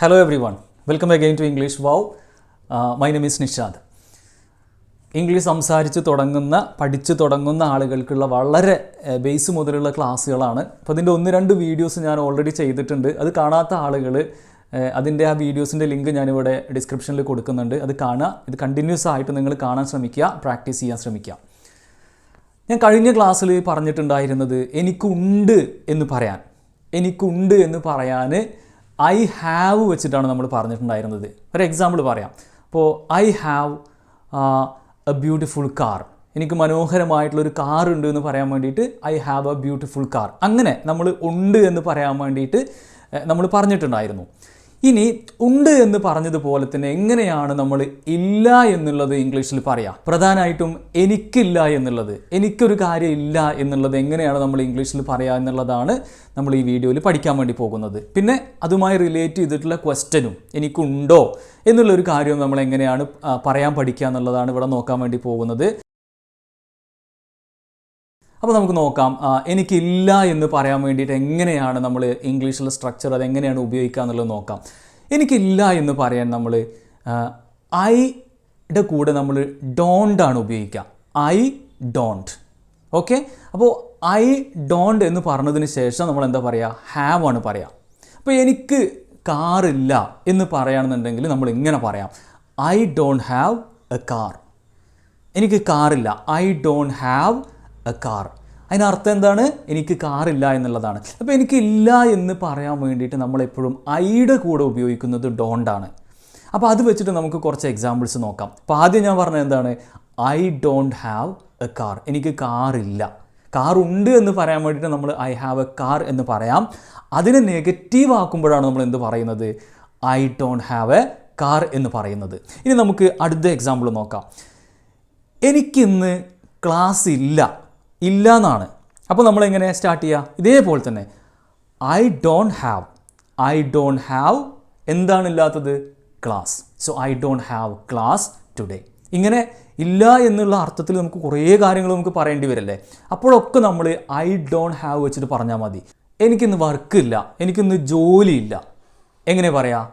Hello everyone welcome again to English wow my name is Nishad English സംസാരിച്ച് തുടങ്ങുന്ന പഠിച്ച് തുടങ്ങുന്ന ആളുകൾക്കുള്ള വളരെ ബേസ് മുതലുള്ള ക്ലാസ്സുകളാണ്. അപ്പോൾ അതിന്റെ ഒന്ന് രണ്ട് വീഡിയോസ് ഞാൻ ഓൾറെഡി ചെയ്തിട്ടുണ്ട്. അത് കാണാത്ത ആളുകൾ അതിന്റെ ആ വീഡിയോസിന്റെ ലിങ്ക് ഞാനിവിടെ ഡിസ്ക്രിപ്ഷനിൽ കൊടുക്കുന്നുണ്ട്. അത് കാണുക ഇത് കണ്ടിന്യൂസ് ആയിട്ട് നിങ്ങൾ കാണാൻ ശ്രമിക്കുക പ്രാക്ടീസ് ചെയ്യാൻ ശ്രമിക്കുക. ഞാൻ കഴിഞ്ഞ ക്ലാസ്സിൽ പറഞ്ഞിട്ടുണ്ടായിരുന്നത് എനിക്കുണ്ട് എന്ന് പറയാൻ. എനിക്കുണ്ട് എന്ന് പറയാൻ ഐ ഹാവ് വെച്ചിട്ടാണ് നമ്മൾ പറഞ്ഞിട്ടുണ്ടായിരുന്നത്. ഒരു എക്സാമ്പിൾ പറയാം. അപ്പോൾ I have a beautiful car എനിക്ക് മനോഹരമായിട്ടുള്ളൊരു കാർ ഉണ്ട് എന്ന് പറയാൻ വേണ്ടിയിട്ട് I have a beautiful car അങ്ങനെ നമ്മൾ ഉണ്ട് എന്ന് പറയാൻ വേണ്ടിയിട്ട് നമ്മൾ പറഞ്ഞിട്ടുണ്ടായിരുന്നു. ഇനി ഉണ്ട് എന്ന് പറഞ്ഞതുപോലെ തന്നെ എങ്ങനെയാണ് നമ്മൾ ഇല്ല എന്നുള്ളത് ഇംഗ്ലീഷിൽ പറയാം? പ്രധാനമായിട്ടും എനിക്കില്ല എന്നുള്ളത്. എനിക്കൊരു കാര്യം ഇല്ല എന്നുള്ളത് എങ്ങനെയാണ് നമ്മൾ ഇംഗ്ലീഷിൽ പറയുക എന്നുള്ളതാണ് നമ്മൾ ഈ വീഡിയോയിൽ പഠിക്കാൻ വേണ്ടി പോകുന്നത്. പിന്നെ അതുമായി റിലേറ്റ് ചെയ്തിട്ടുള്ള ക്വസ്റ്റനും എനിക്കുണ്ടോ എന്നുള്ളൊരു കാര്യവും നമ്മൾ എങ്ങനെയാണ് പറയാൻ പഠിക്കുക എന്നുള്ളതാണ് ഇവിടെ നോക്കാൻ വേണ്ടി പോകുന്നത്. അപ്പോൾ നമുക്ക് നോക്കാം. എനിക്കില്ല എന്ന് പറയാൻ വേണ്ടിയിട്ട് എങ്ങനെയാണ് നമ്മൾ ഇംഗ്ലീഷിലെ സ്ട്രക്ചർ അത് എങ്ങനെയാണ് ഉപയോഗിക്കുക എന്നുള്ളത് നോക്കാം. എനിക്കില്ല എന്ന് പറയാൻ നമ്മൾ ഐയുടെ കൂടെ നമ്മൾ ഡോണ്ട് ആണ് ഉപയോഗിക്കുക. ഐ ഡോണ്ട് ഓക്കെ അപ്പോൾ ഐ ഡോണ്ട് എന്ന് പറഞ്ഞതിന് ശേഷം നമ്മൾ എന്താ പറയുക ഹാവ് ആണ് പറയുക അപ്പോൾ എനിക്ക് കാറില്ല എന്ന് പറയുകയാണെന്നുണ്ടെങ്കിൽ നമ്മൾ ഇങ്ങനെ പറയാം. I don't have a car എനിക്ക് കാറില്ല I don't have a car അതിനർത്ഥം എന്താണ്? എനിക്ക് കാറില്ല എന്നുള്ളതാണ്. അപ്പോൾ എനിക്കില്ല എന്ന് പറയാൻ വേണ്ടിയിട്ട് നമ്മളെപ്പോഴും ഐയുടെ കൂടെ ഉപയോഗിക്കുന്നത് ഡോണ്ടാണ് അപ്പോൾ അത് വെച്ചിട്ട് നമുക്ക് കുറച്ച് എക്സാമ്പിൾസ് നോക്കാം. അപ്പോൾ ആദ്യം ഞാൻ പറഞ്ഞത് എന്താണ്? I don't have a car എനിക്ക് കാറില്ല കാർ ഉണ്ട് എന്ന് പറയാൻ വേണ്ടിയിട്ട് നമ്മൾ ഐ ഹാവ് എ കാർ എന്ന് പറയാം. അതിനെ നെഗറ്റീവ് ആക്കുമ്പോഴാണ് നമ്മൾ എന്ത് പറയുന്നത്? I don't have a car എന്ന് പറയുന്നത്. ഇനി നമുക്ക് അടുത്ത എക്സാമ്പിൾ നോക്കാം. എനിക്കിന്ന് ക്ലാസ് ഇല്ല. ഇല്ല എന്നാണ് അപ്പോൾ നമ്മൾ എങ്ങനെ സ്റ്റാർട്ട് ചെയ്യുക ഇതേപോലെ തന്നെ. I don't have I don't have എന്താണ് ഇല്ലാത്തത് class so I don't have class today ഇങ്ങനെ ഇല്ല എന്നുള്ള അർത്ഥത്തിൽ നമുക്ക് കുറേ കാര്യങ്ങൾ നമുക്ക് പറയേണ്ടി വരല്ലേ? അപ്പോഴൊക്കെ നമ്മൾ ഐ ഡോണ്ട് ഹാവ് വെച്ചിട്ട് പറഞ്ഞാൽ മതി. എനിക്കിന്ന് വർക്കില്ല. എനിക്കിന്ന് ജോലിയില്ല. എങ്ങനെ പറയാം?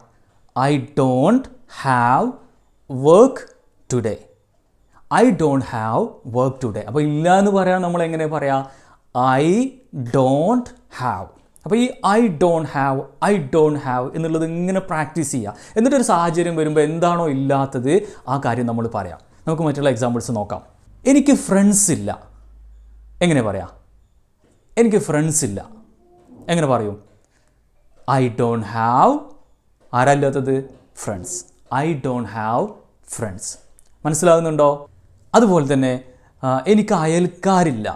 I don't have work today I don't have work today അപ്പോൾ ഇല്ല എന്ന് പറയാൻ നമ്മൾ എങ്ങനെ പറയാം? ഐ ഡോണ്ട് ഹാവ് അപ്പോൾ ഈ I don't have I don't have എന്നുള്ളത് ഇങ്ങനെ പ്രാക്ടീസ് ചെയ്യുക എന്നിട്ടൊരു സാഹചര്യം വരുമ്പോൾ എന്താണോ ഇല്ലാത്തത് ആ കാര്യം നമ്മൾ പറയാം. നമുക്ക് മറ്റുള്ള എക്സാമ്പിൾസ് നോക്കാം. എനിക്ക് ഫ്രണ്ട്സ് ഇല്ല. എങ്ങനെ പറയാം? എനിക്ക് ഫ്രണ്ട്സ് ഇല്ല. എങ്ങനെ പറയും? I don't have ആരല്ലാത്തത് friends I don't have friends മനസ്സിലാകുന്നുണ്ടോ? അതുപോലെ തന്നെ എനിക്ക് അയൽക്കാരില്ല.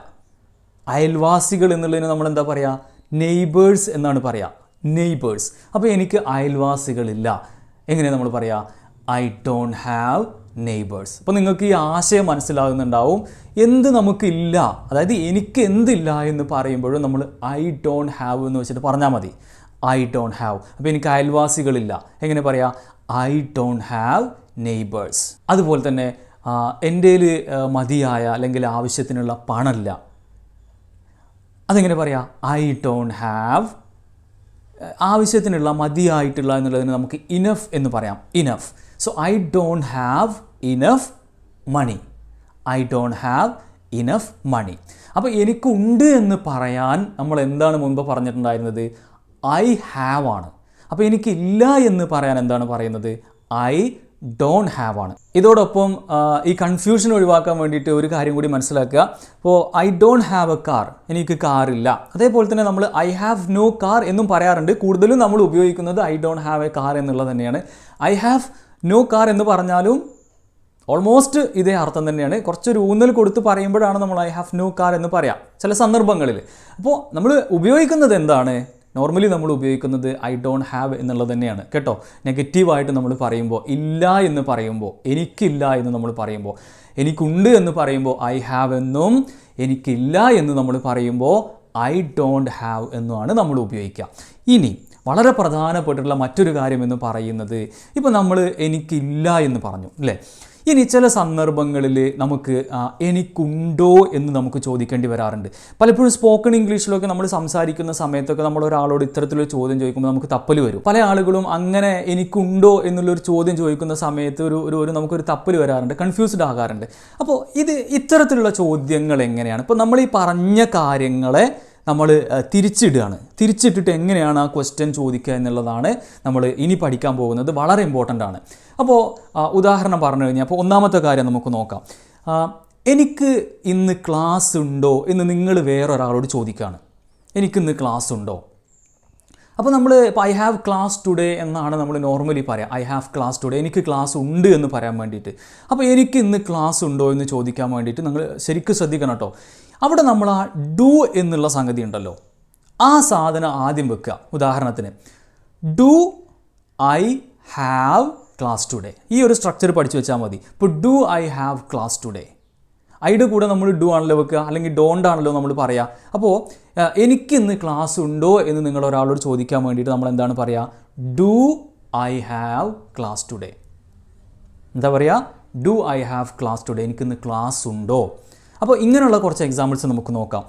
അയൽവാസികൾ എന്നുള്ളതിന് നമ്മൾ എന്താ പറയുക നെയ്ബേഴ്സ് എന്നാണ് പറയുക നെയ്ബേഴ്സ് അപ്പോൾ എനിക്ക് അയൽവാസികളില്ല. എങ്ങനെ നമ്മൾ പറയുക ഐ ഡോണ്ട് ഹാവ് നെയ്ബേഴ്സ് അപ്പോൾ നിങ്ങൾക്ക് ഈ ആശയം മനസ്സിലാകുന്നുണ്ടാവും. എന്ത് നമുക്കില്ല? അതായത് എനിക്ക് എന്തില്ല എന്ന് പറയുമ്പോഴും നമ്മൾ ഐ ഡോണ്ട് ഹാവ് എന്ന് വെച്ചിട്ട് പറഞ്ഞാൽ മതി. ഐ ഡോണ്ട് ഹാവ് അപ്പോൾ എനിക്ക് അയൽവാസികളില്ല. എങ്ങനെ പറയാം? ഐ ഡോണ്ട് ഹാവ് നെയ്ബേഴ്സ് അതുപോലെ തന്നെ എന്റെ മതിയായ അല്ലെങ്കിൽ ആവശ്യത്തിനുള്ള പണമില്ല അതെങ്ങനെ പറയാം? ഐ ഡോണ്ട് ഹാവ് ആവശ്യത്തിനുള്ള മതിയായിട്ടുള്ള എന്നുള്ളതിന് നമുക്ക് ഇനഫ് എന്ന് പറയാം. Enough so I don't have enough money I don't have enough മണി അപ്പോൾ എനിക്കുണ്ട് എന്ന് പറയാൻ നമ്മൾ എന്താണ് മുൻപ് പറഞ്ഞിട്ടുണ്ടായിരുന്നത്? ഐ ഹാവ് ആണ്. അപ്പോൾ എനിക്കില്ല എന്ന് പറയാൻ എന്താണ് പറയുന്നത്? ഐ ഡോണ്ട് ഹാവ് ആണ്. ഇതോടൊപ്പം ഈ കൺഫ്യൂഷൻ ഒഴിവാക്കാൻ വേണ്ടിയിട്ട് ഒരു കാര്യം കൂടി മനസ്സിലാക്കുക. അപ്പോൾ I don't have a car എനിക്ക് കാർ ഇല്ല. അതേപോലെ തന്നെ നമ്മൾ ഐ ഹാവ് നോ കാർ എന്നും പറയാറുണ്ട്. കൂടുതലും നമ്മൾ ഉപയോഗിക്കുന്നത് I don't have a car എന്നുള്ളത് തന്നെയാണ്. ഐ ഹാവ് നോ കാർ എന്ന് പറഞ്ഞാലും ഓൾമോസ്റ്റ് ഇതേ അർത്ഥം തന്നെയാണ്. കുറച്ചൊരു ഊന്നൽ കൊടുത്ത് പറയുമ്പോഴാണ് നമ്മൾ ഐ ഹാവ് നോ കാർ എന്ന് പറയാം. ചില സന്ദർഭങ്ങളിൽ. അപ്പോൾ നമ്മൾ ഉപയോഗിക്കുന്നത് എന്താണ്? നോർമലി നമ്മൾ ഉപയോഗിക്കുന്നത് ഐ ഡോണ്ട് ഹാവ് എന്നുള്ളത് തന്നെയാണ്. കേട്ടോ? നെഗറ്റീവായിട്ട് നമ്മൾ പറയുമ്പോൾ ഇല്ല എന്ന് പറയുമ്പോൾ എനിക്കില്ല എന്ന് നമ്മൾ പറയുമ്പോൾ എനിക്കുണ്ട് എന്ന് പറയുമ്പോൾ ഐ ഹാവ് എന്നും എനിക്കില്ല എന്ന് നമ്മൾ പറയുമ്പോൾ ഐ ഡോണ്ട് ഹാവ് എന്നുമാണ് നമ്മൾ ഉപയോഗിക്കുക. ഇനി വളരെ പ്രധാനപ്പെട്ടിട്ടുള്ള മറ്റൊരു കാര്യം എന്ന് പറയുന്നത് ഇപ്പോൾ നമ്മൾ എനിക്കില്ല എന്ന് പറഞ്ഞു അല്ലേ? ഇനി ചില സന്ദർഭങ്ങളിൽ നമുക്ക് എനിക്കുണ്ടോ എന്ന് നമുക്ക് ചോദിക്കേണ്ടി വരാറുണ്ട്. പലപ്പോഴും സ്പോക്കൺ ഇംഗ്ലീഷിലൊക്കെ നമ്മൾ സംസാരിക്കുന്ന സമയത്തൊക്കെ നമ്മൾ ഒരാളോട് ഇത്തരത്തിലൊരു ചോദ്യം ചോദിക്കുമ്പോൾ നമുക്ക് തപ്പൽ വരും. പല ആളുകളും അങ്ങനെ എനിക്കുണ്ടോ എന്നുള്ളൊരു ചോദ്യം ചോദിക്കുന്ന സമയത്ത് ഒരു ഒരു ഒരു നമുക്കൊരു തപ്പൽ വരാറുണ്ട് കൺഫ്യൂസ്ഡ് ആകാറുണ്ട്. അപ്പോൾ ഇത് ഇത്തരത്തിലുള്ള ചോദ്യങ്ങൾ എങ്ങനെയാണ്? ഇപ്പോൾ നമ്മൾ ഈ പറഞ്ഞ കാര്യങ്ങളെ നമ്മൾ തിരിച്ചിടുകയാണ്. തിരിച്ചിട്ടിട്ട് എങ്ങനെയാണ് ആ ക്വസ്റ്റ്യൻ ചോദിക്കുക എന്നുള്ളതാണ് നമ്മൾ ഇനി പഠിക്കാൻ പോകുന്നത് വളരെ ഇമ്പോർട്ടന്റ് ആണ്. അപ്പോൾ ഉദാഹരണം പറഞ്ഞു കഴിഞ്ഞാൽ അപ്പോൾ ഒന്നാമത്തെ കാര്യം നമുക്ക് നോക്കാം. എനിക്ക് ഇന്ന് ക്ലാസ് ഉണ്ടോ എന്ന് നിങ്ങൾ വേറൊരാളോട് ചോദിക്കുകയാണ്. എനിക്കിന്ന് ക്ലാസ് ഉണ്ടോ? അപ്പോൾ നമ്മൾ ഇപ്പോൾ ഐ ഹാവ് ക്ലാസ് ടുഡേ എന്നാണ് നമ്മൾ നോർമലി പറയാം. ഐ ഹാവ് ക്ലാസ് ടുഡേ എനിക്ക് ക്ലാസ് ഉണ്ട് എന്ന് പറയാൻ വേണ്ടിയിട്ട്. അപ്പോൾ എനിക്ക് ഇന്ന് ക്ലാസ് ഉണ്ടോ എന്ന് ചോദിക്കാൻ വേണ്ടിയിട്ട് നിങ്ങൾ ശരിക്കും ശ്രദ്ധിക്കണം കേട്ടോ. അവിടെ നമ്മൾ ആ ഡു എന്നുള്ള സംഗതി ഉണ്ടല്ലോ. ആ സാധനം ആദ്യം വെക്കുക. ഉദാഹരണത്തിന് do I have class today ഈ ഒരു സ്ട്രക്ചർ പഠിച്ചു വെച്ചാൽ മതി. ഇപ്പോൾ do I have class today ഐയുടെ കൂടെ നമ്മൾ ഡു ആണല്ലോ വെക്കുക അല്ലെങ്കിൽ ഡോണ്ട് ആണല്ലോ നമ്മൾ പറയുക അപ്പോൾ എനിക്കിന്ന് ക്ലാസ് ഉണ്ടോ എന്ന് നിങ്ങൾ ഒരാളോട് ചോദിക്കാൻ വേണ്ടിയിട്ട് നമ്മൾ എന്താണ് പറയുക do I have class today എന്താ പറയുക do I have class today എനിക്കിന്ന് ക്ലാസ് ഉണ്ടോ? അപ്പോൾ ഇങ്ങനെയുള്ള കുറച്ച് എക്സാമ്പിൾസ് നമുക്ക് നോക്കാം.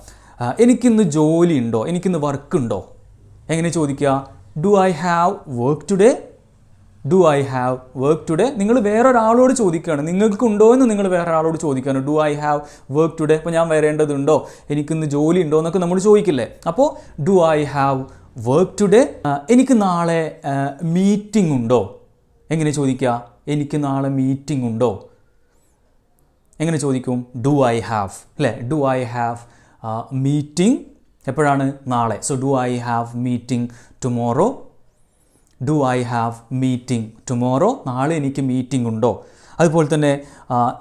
എനിക്കിന്ന് ജോലി ഉണ്ടോ? എനിക്കിന്ന് വർക്ക് ഉണ്ടോ? എങ്ങനെ ചോദിക്കുക? Do I have work today do I have work today നിങ്ങൾ വേറൊരാളോട് ചോദിക്കുകയാണ്. നിങ്ങൾക്കുണ്ടോ എന്ന് നിങ്ങൾ വേറെ ആളോട് ചോദിക്കുകയാണ്. Do I have work today അപ്പോൾ ഞാൻ വരേണ്ടതുണ്ടോ? എനിക്കിന്ന് ജോലി ഉണ്ടോ എന്നൊക്കെ നമ്മൾ ചോദിക്കില്ലേ? അപ്പോൾ do I have work today എനിക്ക് നാളെ മീറ്റിംഗ് ഉണ്ടോ? എങ്ങനെ ചോദിക്കുക? എനിക്ക് നാളെ മീറ്റിംഗ് ഉണ്ടോ? എങ്ങനെ ചോദിക്കും? ഡു ഐ ഹാവ് അല്ലേ ഡു ഐ ഹാവ് മീറ്റിംഗ് എപ്പോഴാണ് നാളെ? So do I have meeting tomorrow do I have meeting tomorrow നാളെ എനിക്ക് മീറ്റിംഗ് ഉണ്ടോ? അതുപോലെ തന്നെ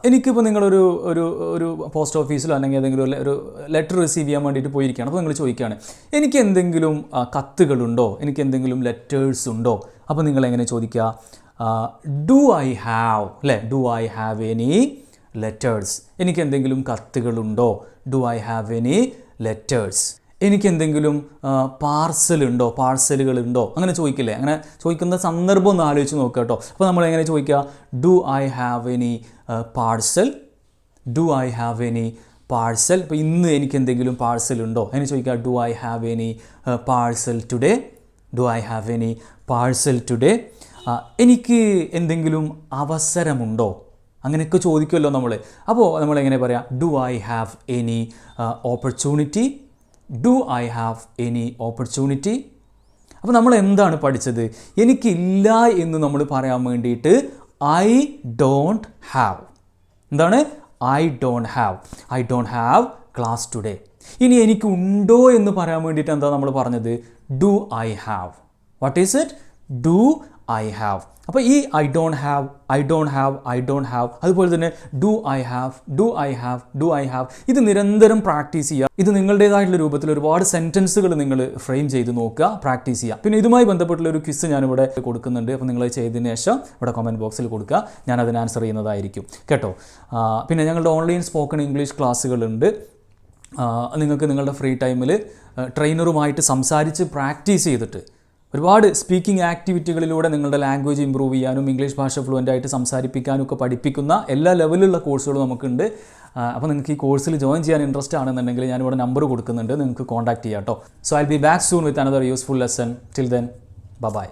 എനിക്കിപ്പോൾ നിങ്ങളൊരു ഒരു ഒരു പോസ്റ്റ് ഓഫീസിലോ അല്ലെങ്കിൽ ഏതെങ്കിലും ഒരു ലെറ്റർ റിസീവ് ചെയ്യാൻ വേണ്ടിയിട്ട് പോയിരിക്കുകയാണ്. അപ്പോൾ നിങ്ങൾ ചോദിക്കുകയാണ് എനിക്ക് എന്തെങ്കിലും കത്തുകളുണ്ടോ? എനിക്ക് എന്തെങ്കിലും ലെറ്റേഴ്സ് ഉണ്ടോ? അപ്പോൾ നിങ്ങൾ എങ്ങനെ ചോദിക്കുക? ഡു ഐ ഹാവ് അല്ലേ do I have any letters എനിക്ക് എന്തെങ്കിലും കത്തുകളുണ്ടോ? Do I have any letters എനിക്ക് എന്തെങ്കിലും പാർസൽ ഉണ്ടോ പാർസലുകൾ ഉണ്ടോ അങ്ങനെ ചോദിക്കില്ലേ? അങ്ങനെ ചോദിക്കുന്ന സന്ദർഭം ഒന്ന് ആലോചിച്ച് നോക്കുക കേട്ടോ. അപ്പോൾ നമ്മൾ എങ്ങനെ ചോദിക്കുക do I have any parcel do I have any parcel ഇപ്പോൾ ഇന്ന് എനിക്ക് എന്തെങ്കിലും പാഴ്സൽ ഉണ്ടോ അതിന് ചോദിക്കുക do I have any parcel today do I have any parcel today എനിക്ക് എന്തെങ്കിലും അവസരമുണ്ടോ? അങ്ങനെയൊക്കെ ചോദിക്കുമല്ലോ നമ്മൾ അപ്പോൾ നമ്മൾ എങ്ങനെ പറയാം do I have any opportunity do I have any opportunity അപ്പോൾ നമ്മൾ എന്താണ് പഠിച്ചത്? എനിക്കില്ല എന്ന് നമ്മൾ പറയാൻ വേണ്ടിയിട്ട് ഐ ഡോണ്ട് ഹാവ് എന്താണ്? I don't have I don't have class today ഇനി എനിക്ക് ഉണ്ടോ എന്ന് പറയാൻ വേണ്ടിയിട്ട് എന്താ നമ്മൾ പറഞ്ഞത്? Do I have what is it do I have അപ്പോൾ ഈ I don't have I don't have I don't have അതുപോലെ തന്നെ do I have do I have do I have ഇത് നിരന്തരം പ്രാക്ടീസ് ചെയ്യുക. ഇത് നിങ്ങളുടേതായിട്ടുള്ള രൂപത്തിൽ ഒരുപാട് സെന്റൻസുകൾ നിങ്ങൾ ഫ്രെയിം ചെയ്ത് നോക്കുക പ്രാക്ടീസ് ചെയ്യുക. പിന്നെ ഇതുമായി ബന്ധപ്പെട്ടുള്ള ഒരു ക്വിസ് ഞാനിവിടെ കൊടുക്കുന്നുണ്ട്. അപ്പോൾ നിങ്ങൾ ചെയ്തതിന് ശേഷം ഇവിടെ കമന്റ് ബോക്സിൽ കൊടുക്കുക. ഞാൻ അതിന് ആൻസർ ചെയ്യുന്നതായിരിക്കും. കേട്ടോ? പിന്നെ ഞങ്ങളുടെ ഓൺലൈൻ സ്പോക്കൺ ഇംഗ്ലീഷ് ക്ലാസ്സുകളുണ്ട് നിങ്ങൾക്ക് നിങ്ങളുടെ ഫ്രീ ടൈമിൽ ട്രെയിനറുമായിട്ട് സംസാരിച്ച് പ്രാക്ടീസ് ചെയ്തിട്ട് ഒരുപാട് സ്പീക്കിംഗ് ആക്ടിവിറ്റികളിലൂടെ നിങ്ങളുടെ ലാംഗ്വേജ് ഇമ്പ്രൂവ് ചെയ്യാനും ഇംഗ്ലീഷ് ഭാഷ ഫ്ലുവന്റ് ആയിട്ട് സംസാരിപ്പിക്കാനും ഒക്കെ പഠിപ്പിക്കുന്ന എല്ലാ ലെവലിലുള്ള കോഴ്സുകളും നമുക്കുണ്ട്. അപ്പോൾ നിങ്ങൾക്ക് ഈ കോഴ്സിൽ ജോയിൻ ചെയ്യാൻ ഇൻട്രസ്റ്റ് ആണെന്നുണ്ടെങ്കിൽ ഞാനിവിടെ നമ്പർ കൊടുക്കുന്നുണ്ട്. നിങ്ങൾക്ക് കോൺടാക്ട് ചെയ്യാം കേട്ടോ so I be back soon with another useful lesson till then bye